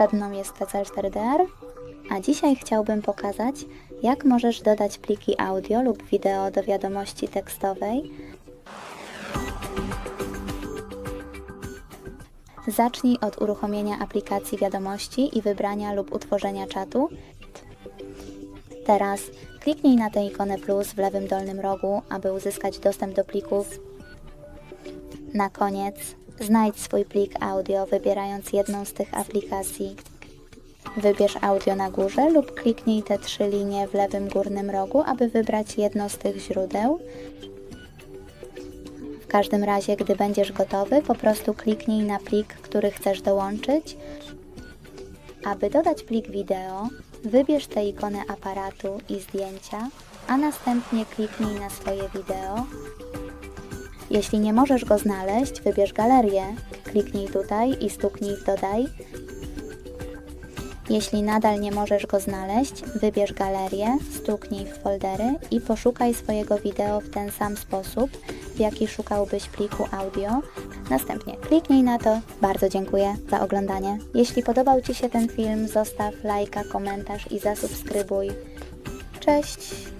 Przed mną jest PCL4DR, a dzisiaj chciałbym pokazać, jak możesz dodać pliki audio lub wideo do wiadomości tekstowej. Zacznij od uruchomienia aplikacji wiadomości i wybrania lub utworzenia czatu. Teraz kliknij na tę ikonę plus w lewym dolnym rogu, aby uzyskać dostęp do plików. Na koniec znajdź swój plik audio, wybierając jedną z tych aplikacji. Wybierz audio na górze lub kliknij te trzy linie w lewym górnym rogu, aby wybrać jedno z tych źródeł. W każdym razie, gdy będziesz gotowy, po prostu kliknij na plik, który chcesz dołączyć. Aby dodać plik wideo, wybierz tę ikonę aparatu i zdjęcia, a następnie kliknij na swoje wideo. Jeśli nie możesz go znaleźć, wybierz galerię, kliknij tutaj i stuknij w dodaj. Jeśli nadal nie możesz go znaleźć, wybierz galerię, stuknij w foldery i poszukaj swojego wideo w ten sam sposób, w jaki szukałbyś pliku audio. Następnie kliknij na to. Bardzo dziękuję za oglądanie. Jeśli podobał Ci się ten film, zostaw lajka, komentarz i zasubskrybuj. Cześć!